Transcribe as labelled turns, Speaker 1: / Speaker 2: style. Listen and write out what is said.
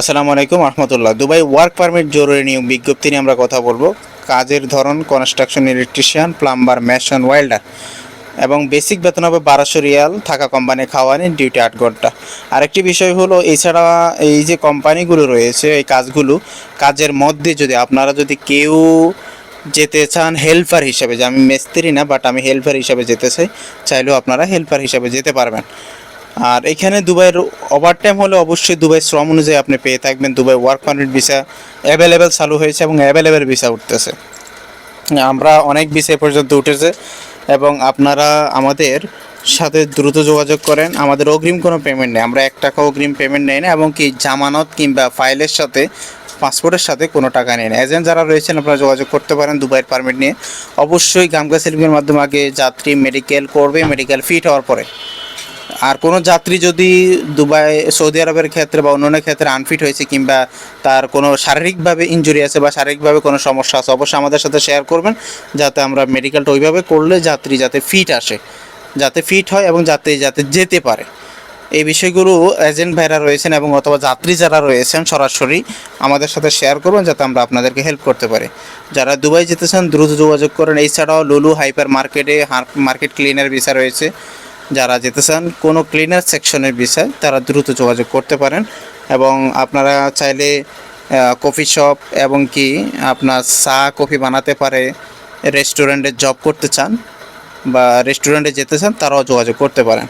Speaker 1: আসসালামু আলাইকুম রহমতুল্লাহ Dubai work permit জরুরি নিয়োগ বিজ্ঞপ্তি নিয়ে আমরা কথা বলব। কাজের ধরন construction electrician plumber mason welder এবং বেসিক বেতন হবে বারোশো রিয়াল, থাকা কোম্পানি খাওয়ানি ডিউটি আট ঘণ্টা। আরেকটি বিষয় হলো, এছাড়া এই যে কোম্পানিগুলো রয়েছে, এই কাজগুলো, কাজের মধ্যে যদি আপনারা যদি কেউ যেতে চান হেল্পার হিসাবে, যে আমি মিস্ত্রি না বাট আমি হেল্পার হিসাবে যেতে চাই, চাইলেও আপনারা হেল্পার হিসাবে যেতে পারবেন। আর এখানে দুবাইয়ের ওভার টাইম হলে অবশ্যই দুবাই শ্রম অনুযায়ী আপনি পেয়ে থাকবেন। Dubai work permit visa available চালু হয়েছে এবং অ্যাভেলেবেল ভিসা উঠতেছে। আমরা অনেক বিষয় পর্যন্ত উঠেছে এবং আপনারা আমাদের সাথে দ্রুত যোগাযোগ করেন। আমাদের অগ্রিম কোনো পেমেন্ট নেই। আমরা এক টাকা অগ্রিম পেমেন্ট নেই না এবং কি জামানত কিংবা ফাইলের সাথে পাসপোর্টের সাথে কোনো টাকা নেই না। এজেন্ট যারা রয়েছেন আপনারা যোগাযোগ করতে পারেন দুবাইয়ের পারমিট নিয়ে। অবশ্যই গামগা সেলিমের মাধ্যমে আগে যাত্রী মেডিকেল করবে মেডিকেল ফিট হওয়ার পরে। আর কোনো যাত্রী যদি দুবাই, সৌদি আরবের ক্ষেত্রে বা অন্যান্য ক্ষেত্রে আনফিট হয়েছে কিংবা তার কোনো শারীরিকভাবে ইনজুরি আছে বা শারীরিকভাবে কোনো সমস্যা আছে, অবশ্যই আমাদের সাথে শেয়ার করবেন যাতে আমরা মেডিকেলটা ওইভাবে করলে যাত্রী যাতে ফিট আসে, যাতে ফিট হয় এবং যাতে যাতে যেতে পারে। এই বিষয়গুলো এজেন্ট ভাইরা রয়েছেন এবং অথবা যাত্রী যারা রয়েছেন সরাসরি আমাদের সাথে শেয়ার করবেন যাতে আমরা আপনাদেরকে হেল্প করতে পারি। যারা দুবাই যেতে চান, দ্রুত যোগাযোগ করেন। এছাড়াও লুলু হাইপার মার্কেটে মার্কেট ক্লিনার ভিসা রয়েছে। যারা যেতে চান, কোনো ক্লিনার সেকশনের বিষয় তারা দ্রুত যোগাযোগ করতে পারেন এবং আপনারা চাইলে কফি শপ এবং কি আপনার চা কফি বানাতে পারে রেস্টুরেন্টে জব করতে চান বা রেস্টুরেন্টে যেতে চান, তারাও যোগাযোগ করতে পারেন।